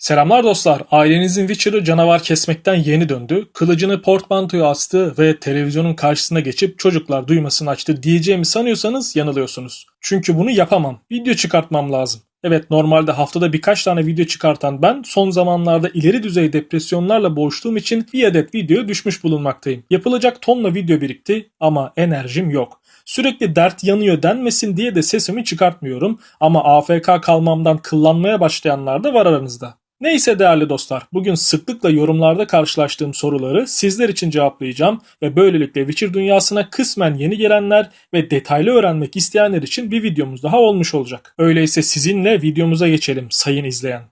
Selamlar dostlar. Ailenizin Witcher'ı canavar kesmekten yeni döndü. Kılıcını portmantoya astı ve televizyonun karşısına geçip çocuklar duymasını açtı diyeceğimi sanıyorsanız yanılıyorsunuz. Çünkü bunu yapamam. Video çıkartmam lazım. Evet normalde haftada birkaç tane video çıkartan ben son zamanlarda ileri düzey depresyonlarla boğuştuğum için bir adet video düşmüş bulunmaktayım. Yapılacak tonla video birikti ama enerjim yok. Sürekli dert yanıyor denmesin diye de sesimi çıkartmıyorum ama AFK kalmamdan kıllanmaya başlayanlar da var aranızda. Neyse değerli dostlar, bugün sıklıkla yorumlarda karşılaştığım soruları sizler için cevaplayacağım ve böylelikle Witcher dünyasına kısmen yeni gelenler ve detaylı öğrenmek isteyenler için bir videomuz daha olmuş olacak. Öyleyse sizinle videomuza geçelim sayın izleyen.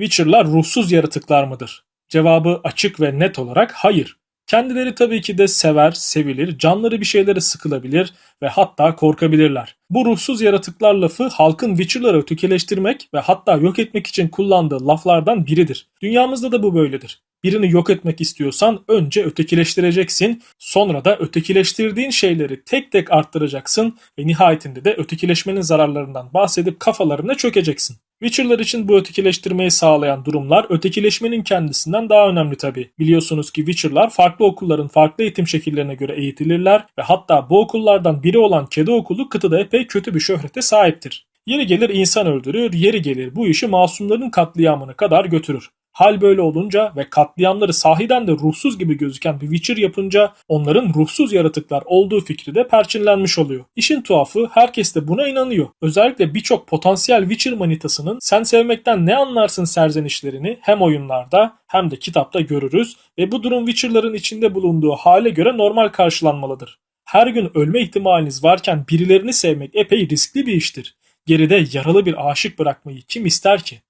Witcher'lar ruhsuz yaratıklar mıdır? Cevabı açık ve net olarak hayır. Kendileri tabii ki de sever, sevilir, canları bir şeylere sıkılabilir ve hatta korkabilirler. Bu ruhsuz yaratıklar lafı halkın Witcher'ları ötekileştirmek ve hatta yok etmek için kullandığı laflardan biridir. Dünyamızda da bu böyledir. Birini yok etmek istiyorsan önce ötekileştireceksin, sonra da ötekileştirdiğin şeyleri tek tek arttıracaksın ve nihayetinde de ötekileşmenin zararlarından bahsedip kafalarına çökeceksin. Witcher'lar için bu ötekileştirmeyi sağlayan durumlar ötekileşmenin kendisinden daha önemli tabi. Biliyorsunuz ki Witcher'lar farklı okulların farklı eğitim şekillerine göre eğitilirler ve hatta bu okullardan biri olan kedi okulu kıtada epey kötü bir şöhrete sahiptir. Yeri gelir insan öldürür, yeri gelir bu işi masumların katliamına kadar götürür. Hal böyle olunca ve katliamları sahiden de ruhsuz gibi gözüken bir Witcher yapınca onların ruhsuz yaratıklar olduğu fikri de perçinlenmiş oluyor. İşin tuhafı herkes de buna inanıyor. Özellikle birçok potansiyel Witcher manitasının sen sevmekten ne anlarsın serzenişlerini hem oyunlarda hem de kitapta görürüz ve bu durum Witcher'ların içinde bulunduğu hale göre normal karşılanmalıdır. Her gün ölme ihtimaliniz varken birilerini sevmek epey riskli bir iştir. Geride yaralı bir aşık bırakmayı kim ister ki?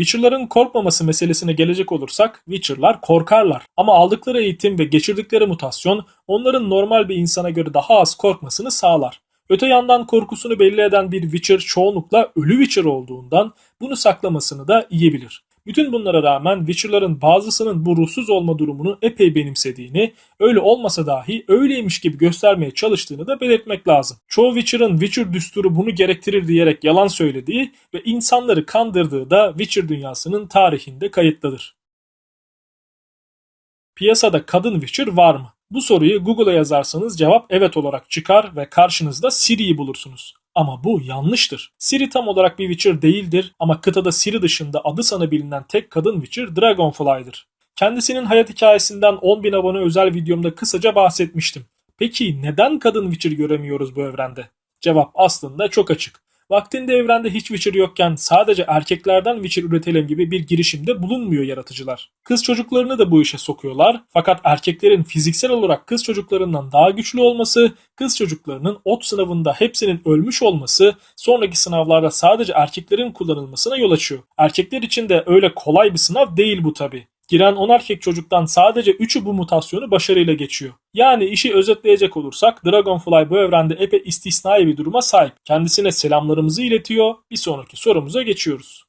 Witcher'ların korkmaması meselesine gelecek olursak Witcher'lar korkarlar ama aldıkları eğitim ve geçirdikleri mutasyon onların normal bir insana göre daha az korkmasını sağlar. Öte yandan korkusunu belli eden bir Witcher çoğunlukla ölü Witcher olduğundan bunu saklamasını da iyi bilir. Bütün bunlara rağmen Witcher'ların bazısının bu ruhsuz olma durumunu epey benimsediğini, öyle olmasa dahi öyleymiş gibi göstermeye çalıştığını da belirtmek lazım. Çoğu Witcher'ın Witcher düsturu bunu gerektirir diyerek yalan söylediği ve insanları kandırdığı da Witcher dünyasının tarihinde kayıtlıdır. Piyasada kadın Witcher var mı? Bu soruyu Google'a yazarsanız cevap evet olarak çıkar ve karşınızda Siri'yi bulursunuz. Ama bu yanlıştır. Siri tam olarak bir Witcher değildir ama kıtada Siri dışında adı sana bilinen tek kadın Witcher Dragonfly'dır. Kendisinin hayat hikayesinden 10.000 abone özel videomda kısaca bahsetmiştim. Peki neden kadın Witcher göremiyoruz bu evrende? Cevap aslında çok açık. Vaktinde evrende hiç Witcher yokken sadece erkeklerden Witcher üretelim gibi bir girişimde bulunmuyor yaratıcılar. Kız çocuklarını da bu işe sokuyorlar fakat erkeklerin fiziksel olarak kız çocuklarından daha güçlü olması, kız çocuklarının ot sınavında hepsinin ölmüş olması, sonraki sınavlarda sadece erkeklerin kullanılmasına yol açıyor. Erkekler için de öyle kolay bir sınav değil bu tabi. Giren 10 erkek çocuktan sadece 3'ü bu mutasyonu başarıyla geçiyor. Yani işi özetleyecek olursak Dragonfly bu evrende epey istisnai bir duruma sahip. Kendisine selamlarımızı iletiyor. Bir sonraki sorumuza geçiyoruz.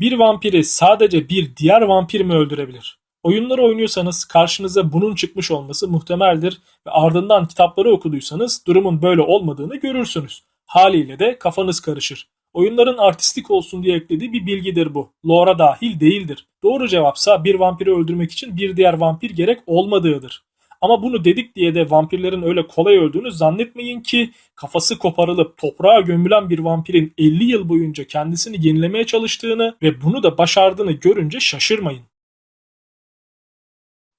Bir vampiri sadece bir diğer vampir mi öldürebilir? Oyunları oynuyorsanız karşınıza bunun çıkmış olması muhtemeldir ve ardından kitapları okuduysanız durumun böyle olmadığını görürsünüz. Haliyle de kafanız karışır. Oyunların artistik olsun diye eklediği bir bilgidir bu. Lore'a dahil değildir. Doğru cevapsa bir vampiri öldürmek için bir diğer vampir gerek olmadığıdır. Ama bunu dedik diye de vampirlerin öyle kolay öldüğünü zannetmeyin ki kafası koparılıp toprağa gömülen bir vampirin 50 yıl boyunca kendisini yenilemeye çalıştığını ve bunu da başardığını görünce şaşırmayın.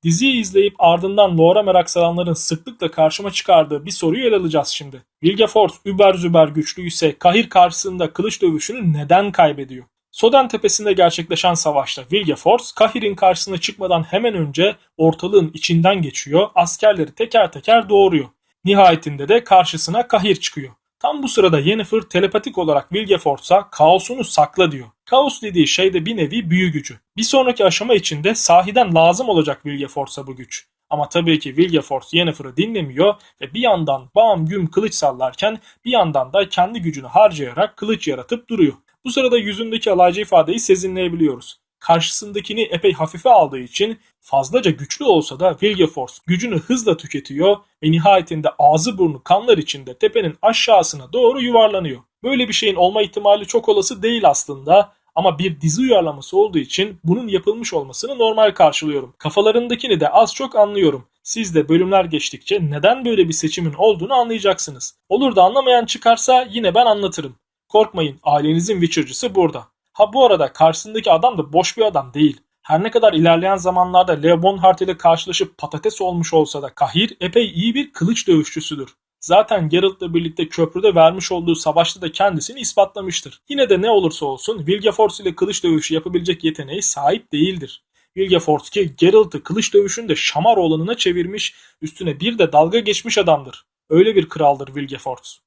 Diziyi izleyip ardından Laura merak saranların sıklıkla karşıma çıkardığı bir soruyu ele alacağız şimdi. Vilgefortz über züber güçlüyse Kahir karşısında kılıç dövüşünü neden kaybediyor? Soden tepesinde gerçekleşen savaşta Vilgefortz, Kahir'in karşısına çıkmadan hemen önce ortalığın içinden geçiyor, askerleri teker teker doğuruyor. Nihayetinde de karşısına Kahir çıkıyor. Tam bu sırada Yennefer telepatik olarak Vilgefortz'a kaosunu sakla diyor. Kaos dediği şey de bir nevi büyü gücü. Bir sonraki aşama içinde sahiden lazım olacak Vilgefortz'a bu güç. Ama tabii ki Vilgefortz Yennefer'ı dinlemiyor ve bir yandan bam güm kılıç sallarken bir yandan da kendi gücünü harcayarak kılıç yaratıp duruyor. Bu sırada yüzündeki alaycı ifadeyi sezinleyebiliyoruz. Karşısındakini epey hafife aldığı için Fazlaca güçlü olsa da Wilgefortz gücünü hızla tüketiyor ve nihayetinde ağzı burnu kanlar içinde tepenin aşağısına doğru yuvarlanıyor. Böyle bir şeyin olma ihtimali çok olası değil aslında ama bir dizi uyarlaması olduğu için bunun yapılmış olmasını normal karşılıyorum. Kafalarındakini de az çok anlıyorum. Siz de bölümler geçtikçe neden böyle bir seçimin olduğunu anlayacaksınız. Olur da anlamayan çıkarsa yine ben anlatırım. Korkmayın ailenizin Witcher'cısı burada. Ha bu arada karşısındaki adam da boş bir adam değil. Her ne kadar ilerleyen zamanlarda Leo Bonhart ile karşılaşıp patates olmuş olsa da Kahir epey iyi bir kılıç dövüşçüsüdür. Zaten Geralt'la birlikte köprüde vermiş olduğu savaşta da kendisini ispatlamıştır. Yine de ne olursa olsun Wilgefortz ile kılıç dövüşü yapabilecek yeteneğe sahip değildir. Wilgefortz ki Geralt'ı kılıç dövüşünde şamar olanına çevirmiş, üstüne bir de dalga geçmiş adamdır. Öyle bir kraldır Wilgefortz.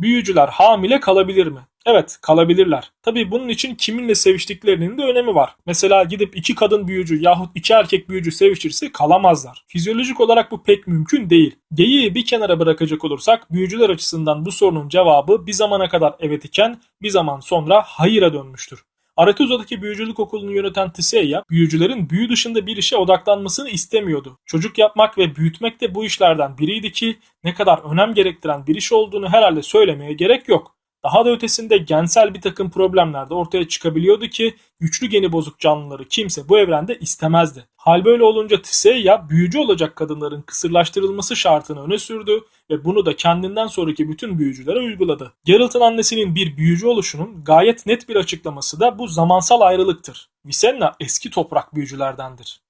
Büyücüler hamile kalabilir mi? Evet kalabilirler. Tabii bunun için kiminle seviştiklerinin de önemi var. Mesela gidip iki kadın büyücü yahut iki erkek büyücü sevişirse kalamazlar. Fizyolojik olarak bu pek mümkün değil. Geyiği bir kenara bırakacak olursak büyücüler açısından bu sorunun cevabı bir zamana kadar evet iken bir zaman sonra hayıra dönmüştür. Arakuza'daki büyücülük okulunu yöneten Tiseiya, büyücülerin büyü dışında bir işe odaklanmasını istemiyordu. Çocuk yapmak ve büyütmek de bu işlerden biriydi ki ne kadar önem gerektiren bir iş olduğunu herhalde söylemeye gerek yok. Daha da ötesinde gensel bir takım problemler de ortaya çıkabiliyordu ki güçlü geni bozuk canlıları kimse bu evrende istemezdi. Hal böyle olunca Tiseiya büyücü olacak kadınların kısırlaştırılması şartını öne sürdü ve bunu da kendinden sonraki bütün büyücülere uyguladı. Geralt'ın annesinin bir büyücü oluşunun gayet net bir açıklaması da bu zamansal ayrılıktır. Visenna eski toprak büyücülerdendir.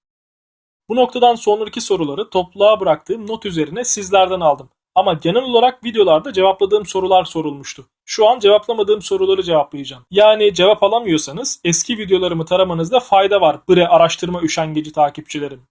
Bu noktadan sonraki soruları topluluğa bıraktığım not üzerine sizlerden aldım. Ama genel olarak videolarda cevapladığım sorular sorulmuştu. Şu an cevaplamadığım soruları cevaplayacağım. Yani cevap alamıyorsanız eski videolarımı taramanızda fayda var bre araştırma üşengeci takipçilerim.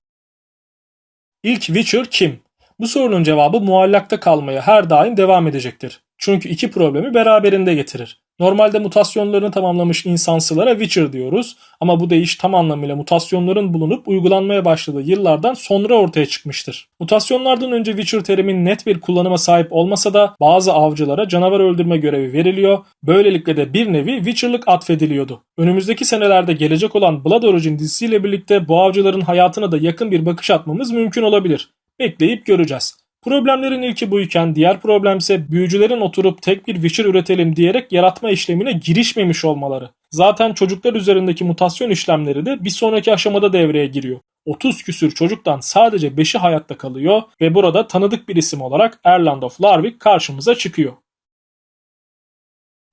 İlk Witcher kim? Bu sorunun cevabı muallakta kalmaya her daim devam edecektir. Çünkü iki problemi beraberinde getirir. Normalde mutasyonlarını tamamlamış insansılara Witcher diyoruz ama bu değiş tam anlamıyla mutasyonların bulunup uygulanmaya başladığı yıllardan sonra ortaya çıkmıştır. Mutasyonlardan önce Witcher terimin net bir kullanıma sahip olmasa da bazı avcılara canavar öldürme görevi veriliyor. Böylelikle de bir nevi Witcher'lık atfediliyordu. Önümüzdeki senelerde gelecek olan Blood Origin dizisiyle birlikte bu avcıların hayatına da yakın bir bakış atmamız mümkün olabilir. Bekleyip göreceğiz. Problemlerin ilki buyken diğer problemse büyücülerin oturup tek bir Witcher üretelim diyerek yaratma işlemine girişmemiş olmaları. Zaten çocuklar üzerindeki mutasyon işlemleri de bir sonraki aşamada devreye giriyor. 30 küsür çocuktan sadece 5'i hayatta kalıyor ve burada tanıdık bir isim olarak Erland of Larvik karşımıza çıkıyor.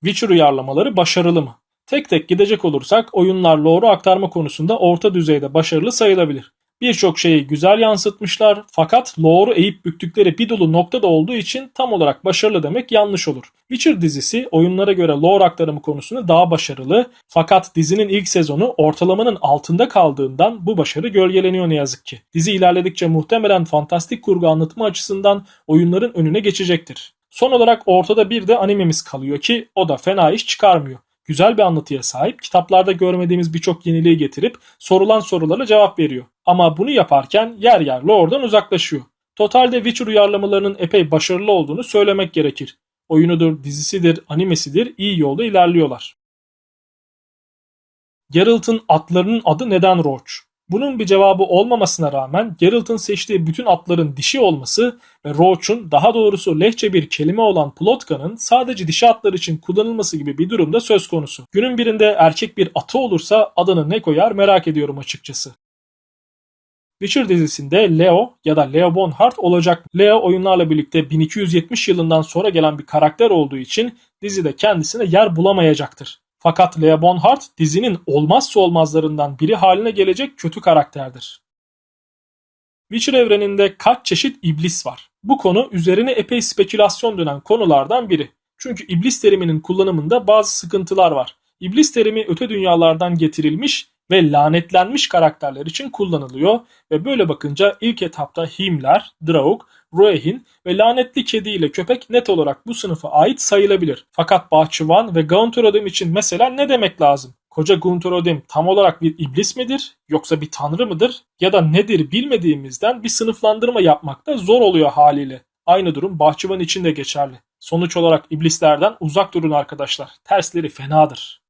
Witcher uyarlamaları başarılı mı? Tek tek gidecek olursak oyunlar lore'u aktarma konusunda orta düzeyde başarılı sayılabilir. Birçok şeyi güzel yansıtmışlar fakat lore'u eğip büktükleri bir dolu nokta da olduğu için tam olarak başarılı demek yanlış olur. Witcher dizisi oyunlara göre lore aktarımı konusunda daha başarılı fakat dizinin ilk sezonu ortalamanın altında kaldığından bu başarı gölgeleniyor ne yazık ki. Dizi ilerledikçe muhtemelen fantastik kurgu anlatımı açısından oyunların önüne geçecektir. Son olarak ortada bir de animemiz kalıyor ki o da fena iş çıkarmıyor güzel bir anlatıya sahip, kitaplarda görmediğimiz birçok yeniliği getirip sorulan sorulara cevap veriyor. Ama bunu yaparken yer yer lore'dan uzaklaşıyor. Totalde Witcher uyarlamalarının epey başarılı olduğunu söylemek gerekir. Oyunudur, dizisidir, animesidir iyi yolda ilerliyorlar. Geralt'ın atlarının adı neden Roach? Bunun bir cevabı olmamasına rağmen Geralt'ın seçtiği bütün atların dişi olması ve Roach'un daha doğrusu lehçe bir kelime olan Plotka'nın sadece dişi atlar için kullanılması gibi bir durumda söz konusu. Günün birinde erkek bir atı olursa adını ne koyar merak ediyorum açıkçası. Witcher dizisinde Leo ya da Leo Bonhart olacak. Leo oyunlarla birlikte 1270 yılından sonra gelen bir karakter olduğu için dizide kendisine yer bulamayacaktır. Fakat Lea Bonhart dizinin olmazsa olmazlarından biri haline gelecek kötü karakterdir. Witcher evreninde kaç çeşit iblis var? Bu konu üzerine epey spekülasyon dönen konulardan biri. Çünkü iblis teriminin kullanımında bazı sıkıntılar var. İblis terimi öte dünyalardan getirilmiş ve lanetlenmiş karakterler için kullanılıyor ve böyle bakınca ilk etapta Himler, Draug, Roehin ve lanetli kedi ile köpek net olarak bu sınıfa ait sayılabilir. Fakat bahçıvan ve Gaunter için mesela ne demek lazım? Koca Gunter tam olarak bir iblis midir yoksa bir tanrı mıdır ya da nedir bilmediğimizden bir sınıflandırma yapmak da zor oluyor haliyle. Aynı durum bahçıvan için de geçerli. Sonuç olarak iblislerden uzak durun arkadaşlar. Tersleri fenadır.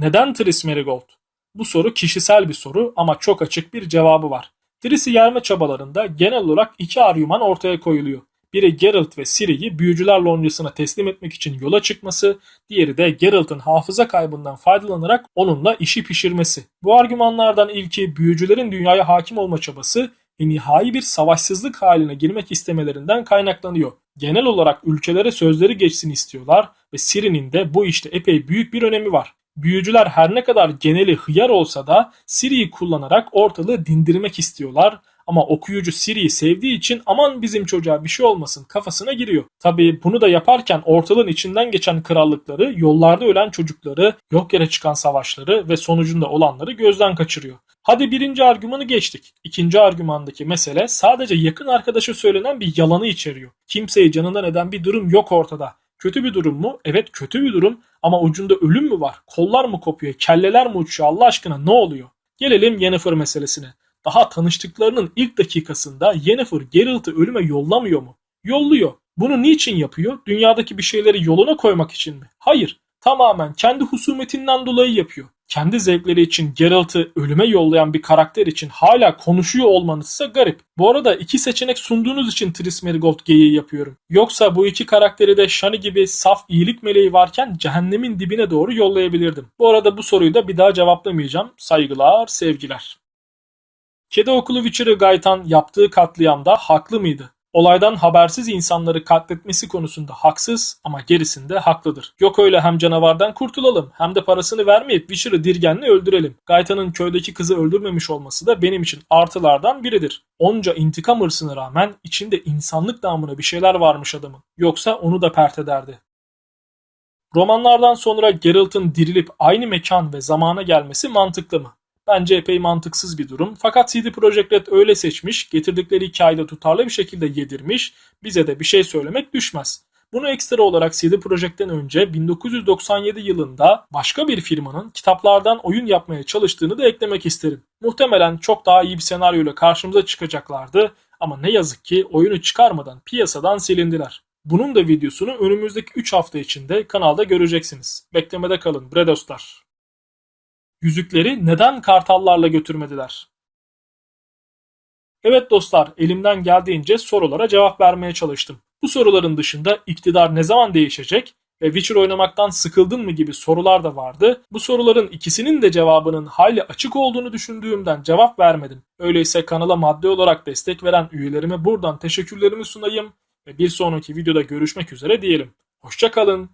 Neden Tris Merigold? Bu soru kişisel bir soru ama çok açık bir cevabı var. Trisi yerme çabalarında genel olarak iki argüman ortaya koyuluyor. Biri Geralt ve Ciri'yi büyücüler loncasına teslim etmek için yola çıkması, diğeri de Geralt'ın hafıza kaybından faydalanarak onunla işi pişirmesi. Bu argümanlardan ilki büyücülerin dünyaya hakim olma çabası ve nihai bir savaşsızlık haline girmek istemelerinden kaynaklanıyor. Genel olarak ülkelere sözleri geçsin istiyorlar ve Ciri'nin de bu işte epey büyük bir önemi var. Büyücüler her ne kadar geneli hıyar olsa da Ciri'yi kullanarak ortalığı dindirmek istiyorlar ama okuyucu Siri'yi sevdiği için aman bizim çocuğa bir şey olmasın kafasına giriyor. Tabi bunu da yaparken ortalığın içinden geçen krallıkları, yollarda ölen çocukları, yok yere çıkan savaşları ve sonucunda olanları gözden kaçırıyor. Hadi birinci argümanı geçtik. İkinci argümandaki mesele sadece yakın arkadaşa söylenen bir yalanı içeriyor. Kimseyi canından eden bir durum yok ortada. Kötü bir durum mu? Evet kötü bir durum ama ucunda ölüm mü var? Kollar mı kopuyor? Kelleler mi uçuyor? Allah aşkına ne oluyor? Gelelim Yennefer meselesine. Daha tanıştıklarının ilk dakikasında Yennefer Geralt'ı ölüme yollamıyor mu? Yolluyor. Bunu niçin yapıyor? Dünyadaki bir şeyleri yoluna koymak için mi? Hayır. Tamamen kendi husumetinden dolayı yapıyor. Kendi zevkleri için Geralt'ı ölüme yollayan bir karakter için hala konuşuyor olmanızsa garip. Bu arada iki seçenek sunduğunuz için Tris Merigold geyiği yapıyorum. Yoksa bu iki karakteri de Shani gibi saf iyilik meleği varken cehennemin dibine doğru yollayabilirdim. Bu arada bu soruyu da bir daha cevaplamayacağım. Saygılar, sevgiler. Kedi okulu Witcher'ı Gaytan yaptığı katliamda haklı mıydı? Olaydan habersiz insanları katletmesi konusunda haksız ama gerisinde haklıdır. Yok öyle hem canavardan kurtulalım hem de parasını vermeyip Witcher'ı dirgenle öldürelim. Gaytan'ın köydeki kızı öldürmemiş olması da benim için artılardan biridir. Onca intikam hırsına rağmen içinde insanlık namına bir şeyler varmış adamın. Yoksa onu da pert ederdi. Romanlardan sonra Geralt'ın dirilip aynı mekan ve zamana gelmesi mantıklı mı? Bence epey mantıksız bir durum. Fakat CD Projekt Red öyle seçmiş, getirdikleri hikayede tutarlı bir şekilde yedirmiş, bize de bir şey söylemek düşmez. Bunu ekstra olarak CD Projekt'ten önce 1997 yılında başka bir firmanın kitaplardan oyun yapmaya çalıştığını da eklemek isterim. Muhtemelen çok daha iyi bir senaryoyla karşımıza çıkacaklardı ama ne yazık ki oyunu çıkarmadan piyasadan silindiler. Bunun da videosunu önümüzdeki 3 hafta içinde kanalda göreceksiniz. Beklemede kalın bre dostlar. Yüzükleri neden kartallarla götürmediler? Evet dostlar, elimden geldiğince sorulara cevap vermeye çalıştım. Bu soruların dışında iktidar ne zaman değişecek ve Witcher oynamaktan sıkıldın mı gibi sorular da vardı. Bu soruların ikisinin de cevabının hayli açık olduğunu düşündüğümden cevap vermedim. Öyleyse kanala maddi olarak destek veren üyelerime buradan teşekkürlerimi sunayım ve bir sonraki videoda görüşmek üzere diyelim. Hoşçakalın.